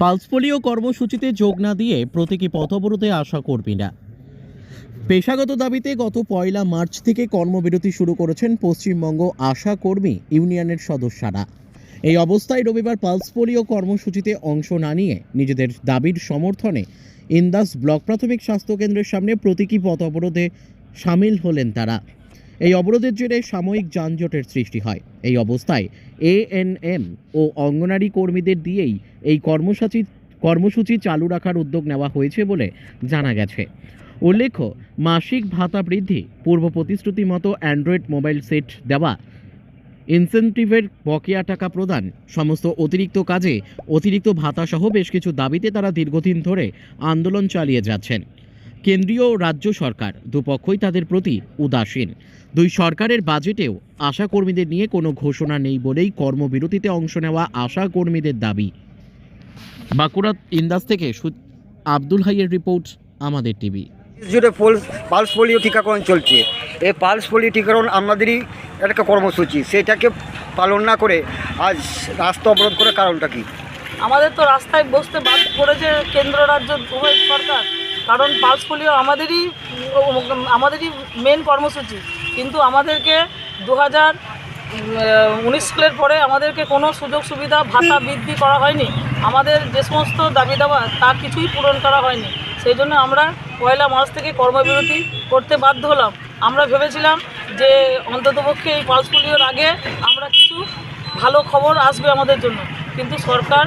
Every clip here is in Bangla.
পালস পোলিও কর্মসূচিতে যোগ না দিয়ে প্রতীকী পথ অবরোধে আশা কর্মীরা পেশাগত দাবিতে গত পয়লা মার্চ থেকে কর্মবিরতি শুরু করেছেন পশ্চিমবঙ্গ আশা কর্মী ইউনিয়নের সদস্যরা। এই অবস্থায় রবিবার পালস পোলিও কর্মসূচিতে অংশ না নিয়ে নিজেদের দাবির সমর্থনে ইন্দাস ব্লক প্রাথমিক স্বাস্থ্যকেন্দ্রের সামনে প্রতীকী পথ অবরোধে সামিল হলেন তারা। এই অবরোধের জেরে সাময়িক যানজটের সৃষ্টি হয়। এই অবস্থায় এএনএম ও অঙ্গনারী কর্মীদের দিয়েই এই কর্মসূচি কর্মসূচি চালু রাখার উদ্যোগ নেওয়া হয়েছে বলে জানা গেছে। উল্লেখ্য, মাসিক ভাতা বৃদ্ধি, পূর্ব প্রতিশ্রুতি মতো অ্যান্ড্রয়েড মোবাইল সেট দেওয়া, ইনসেন্টিভের বকেয়া টাকা প্রদান, সমস্ত অতিরিক্ত কাজে অতিরিক্ত ভাতা সহ বেশ কিছু দাবিতে তারা দীর্ঘদিন ধরে আন্দোলন চালিয়ে যাচ্ছেন। কেন্দ্রীয় ও রাজ্য সরকার দুপক্ষই তাদের প্রতি উদাসীন। দুই সরকারের বাজেটেও আশা কর্মীদের নিয়ে কোনো ঘোষণা নেই বলেই কর্মবিরতিতে অংশ নেওয়া আশা কর্মীদের দাবি। বাঁকুড়া ইন্দাস থেকে আব্দুল হাইয়ের রিপোর্ট আমাদের টিভি। জুড়ে পোল- পালস পোলিও টিকাকরণ চলছে। এই পালস পোলিও টিকাকরণ আমাদেরই একটা কর্মসূচি। সেটাকে পালন না করে আজ রাস্তা অবরোধ করার কারণটা কি? আমাদের তো রাস্তায় বসতে বাধ্য করেছে কেন্দ্র রাজ্য উভয় সরকার। কারণ পালস পোলিও আমাদেরই আমাদেরই মেন কর্মসূচি। কিন্তু আমাদেরকে দু হাজার উনিশ সালের পরে আমাদেরকে কোনো সুযোগ সুবিধা, ভাতা বৃদ্ধি করা হয়নি। আমাদের যে সমস্ত দাবি দাবা, তা কিছুই পূরণ করা হয়নি। সেই জন্য আমরা পয়লা মার্চ থেকে কর্মবিরতি করতে বাধ্য হলাম। আমরা ভেবেছিলাম যে অন্ততপক্ষে এই পালস পোলিওর আগে আমরা কিছু ভালো খবর আসবে আমাদের জন্য। কিন্তু সরকার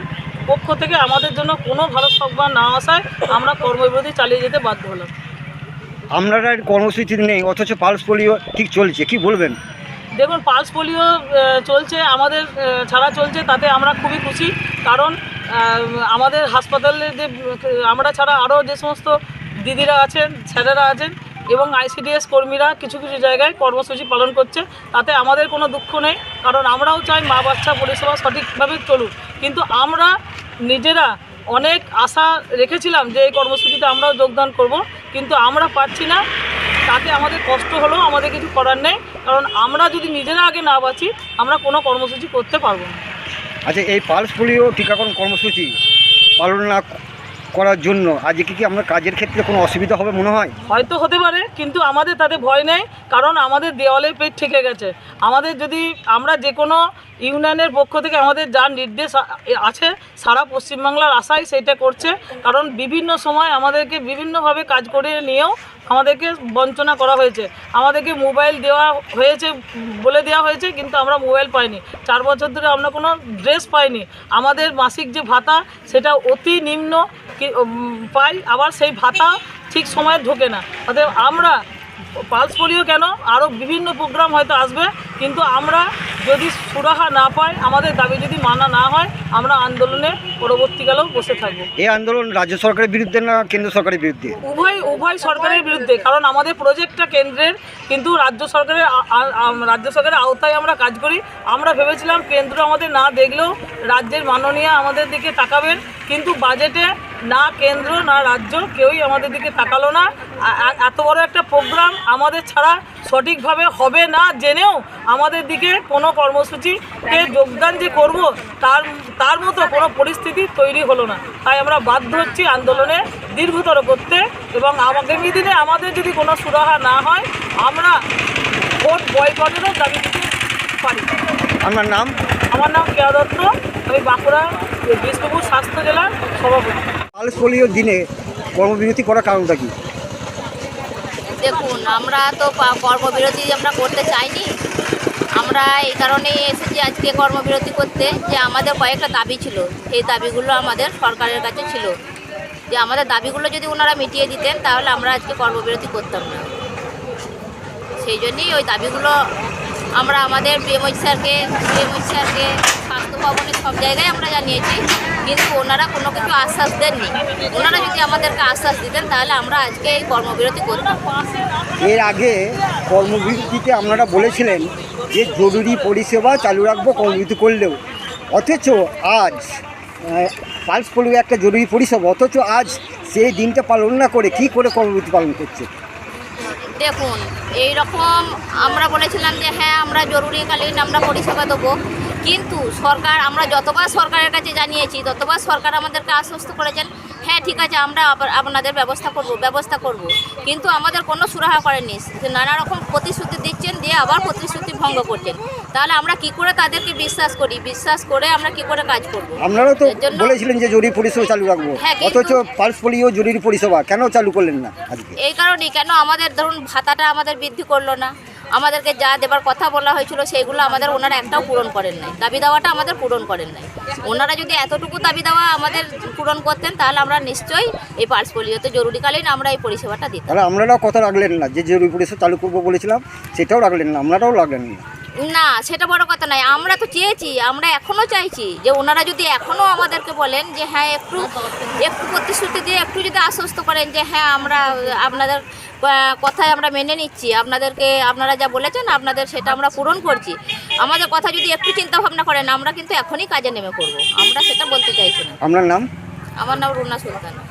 পক্ষ থেকে আমাদের জন্য কোনো ভালো সংবাদ না আসায় আমরা কর্মবিরতি চালিয়ে যেতে বাধ্য হলাম। আপনারা কর্মসূচি নেই অথচ পালস পোলিও ঠিক চলছে কি বলবেন? দেখুন পালস পোলিও চলছে আমাদের ছাড়া চলছে তাতে আমরা খুবই খুশি। কারণ আমাদের হাসপাতালে যে আমরা ছাড়া আরও যে সমস্ত দিদিরা আছেন স্যারেরা আছেন এবং আইসিডিএস কর্মীরা কিছু কিছু জায়গায় কর্মসূচি পালন করছে তাতে আমাদের কোনো দুঃখ নেই। কারণ আমরাও চাই মা বাচ্চা পরিষেবা সঠিকভাবে চলুক। কিন্তু আমরা নিজেরা অনেক আশা রেখেছিলাম যে এই কর্মসূচিতে আমরাও যোগদান করব কিন্তু আমরা পাচ্ছি না। তাতে আমাদের কষ্ট হলেও আমাদের কিছু করার নেই। কারণ আমরা যদি নিজেরা আগে না বাঁচি আমরা কোনো কর্মসূচি করতে পারব না। আচ্ছা এই পালস পোলিও টিকাকরণ কর্মসূচি পালন না করার জন্য আজকে কি আমরা কাজের ক্ষেত্রে কোনো অসুবিধা হবে মনে হয়? হয়তো হতে পারে কিন্তু আমাদের তাতে ভয় নেই। কারণ আমাদের দেওয়ালে পেট ঠেকে গেছে। আমাদের যদি আমরা যে কোনো ইউনিয়নের পক্ষ থেকে আমাদের যা নির্দেশ আছে, সারা পশ্চিমবাংলার আশায় সেটা করছে। কারণ বিভিন্ন সময় আমাদেরকে বিভিন্নভাবে কাজ করে নিয়েও আমাদেরকে বঞ্চনা করা হয়েছে। আমাদেরকে মোবাইল দেওয়া হয়েছে, বলে দেওয়া হয়েছে, কিন্তু আমরা মোবাইল পাইনি। চার বছর ধরে আমরা কোনো ড্রেস পাইনি। আমাদের মাসিক যে ভাতা, সেটা অতি নিম্ন পাই, আবার সেই ভাতা ঠিক সময়ে ঢোকে না। অতএব আমরা পালস পোলিও কেন? আরও বিভিন্ন প্রোগ্রাম হয়তো আসবে কিন্তু আমরা যদি সুরাহা না পাই আমাদের দাবি যদি মানা না হয় আমরা আন্দোলনে পরবর্তীকালেও বসে থাকব। এই আন্দোলন রাজ্য সরকারের বিরুদ্ধে না কেন্দ্র সরকারের বিরুদ্ধে? উভয় উভয় সরকারের বিরুদ্ধে কারণ আমাদের প্রজেক্টটা কেন্দ্রের কিন্তু রাজ্য সরকারের রাজ্য সরকারের আওতায় আমরা কাজ করি। আমরা ভেবেছিলাম কেন্দ্র আমাদের না দেখলেও রাজ্যের মাননীয় আমাদের দিকে তাকাবেন কিন্তু বাজেটে না কেন্দ্র না রাজ্য কেউই আমাদের দিকে তাকালো না। এত বড় একটা আমাদের ছাড়া সঠিকভাবে হবে না জেনেও আমাদের দিকে কোনো কর্মসূচিতে যোগদান যে করব তার তার মতো কোনো পরিস্থিতি তৈরি হলো না। তাই আমরা বাধ্য হচ্ছি আন্দোলনে দীর্ঘতর করতে এবং আগামী দিনে আমাদের যদি কোনো সুরাহা না হয় আমরা ভোট বয়কটেরও দাবি দিতে পারি। আপনার নাম? আমার নাম কেয়া দত্ত। আমি বাঁকুড়া বিষ্ণুপুর স্বাস্থ্য জেলার সভাপতি। পালস পোলিওর দিনে কর্মবিরতি করার কারণটা কি? দেখুন, আমরা তো কর্মবিরতি আমরা করতে চাইনি। আমরা এই কারণেই এসেছি আজকে কর্মবিরতি করতে, যে আমাদের কয়েকটা দাবি ছিল। সেই দাবিগুলো আমাদের সরকারের কাছে ছিল। যে আমাদের দাবিগুলো যদি ওনারা মিটিয়ে দিতেন, তাহলে আমরা আজকে কর্মবিরতি করতাম না। সেই জন্যই ওই দাবিগুলো আমরা আমাদের পিএমএইচ স্যারকে পিএমএইচ স্যারকে, স্বাস্থ্য ভবনে সব জায়গায় আমরা জানিয়েছি। কিন্তু ওনারা কোনো কিছু আশ্বাস দেননি। ওনারা যদি আমাদেরকে আশ্বাস দিতেন তাহলে আমরা আজকে এই কর্মবিরতি করতাম। এর আগে কর্মবিরতিতে আপনারা বলেছিলেন যে জরুরি পরিষেবা চালু রাখব কর্মবিরতি করলেও। অথচ আজ পালস পোলিও একটা জরুরি পরিষেবা অথচ আজ সেই দিনটা পালন না করে কি করে কর্মবিরতি পালন করছে? দেখুন এই রকম আমরা বলেছিলাম যে হ্যাঁ আমরা জরুরিকালীন আমরা পরিষেবা দেবো। কিন্তু সরকার আমরা যতবার সরকারের কাছে জানিয়েছি ততবার সরকার আমাদেরকে আশ্বস্ত করেছেন হ্যাঁ ঠিক আছে আমরা আবার আপনাদের ব্যবস্থা করব ব্যবস্থা করব। কিন্তু আমাদের কোনো সুরাহা করেনি যে নানা রকম প্রতিশ্রুতি দিচ্ছেন দিয়ে আবার প্রতিশ্রুতি ভঙ্গ করছেন। তাহলে আমরা কি করে তাদেরকে বিশ্বাস করি? বিশ্বাস করে আমরা কি করে কাজ করব? আপনারা তো বলেছিলেন যে জরুরি পরিষেবা চালু রাখব। হ্যাঁ, অথচ পালস পোলিও জরুরি পরিষেবা কেন চালু করলেন না এই কারণেই কেন আমাদের ধরুন ভাতাটা আমাদের বৃদ্ধি করল না? আমাদেরকে যা দেবার কথা বলা হয়েছিল সেইগুলো আমাদের ওনারা একটাও পূরণ করেন নাই। দাবি দাওয়াটা আমাদের পূরণ করেন নাই। ওনারা যদি এতটুকু দাবি দেওয়া আমাদের পূরণ করতেন, তাহলে আমরা নিশ্চয়ই এই পার্স পোলিওতে জরুরিকালীন আমরা এই পরিষেবাটা দিতাম। আপনারাও কথা রাখলেন না। যে জরুরি পরিষেবা চালু করব বলেছিলাম, সেটাও রাখলেন না আপনারাও রাখলেন না। না সেটা বড় কথা নাই আমরা তো চেয়েছি আমরা এখনও চাইছি যে ওনারা যদি এখনও আমাদেরকে বলেন যে হ্যাঁ একটু একটু প্রতিশ্রুতি দিয়ে একটু যদি আশ্বস্ত করেন যে হ্যাঁ আমরা আপনাদের কথায় আমরা মেনে নিচ্ছি আপনাদেরকে আপনারা যা বলেছেন আপনাদের সেটা আমরা পূরণ করছি। আমাদের কথা যদি একটু চিন্তা ভাবনা করেন আমরা কিন্তু এখনই কাজে নেমে পড়ব। আমরা সেটা বলতে চাইছি না। আপনার নাম? আমার নাম রুনা সুলতানা।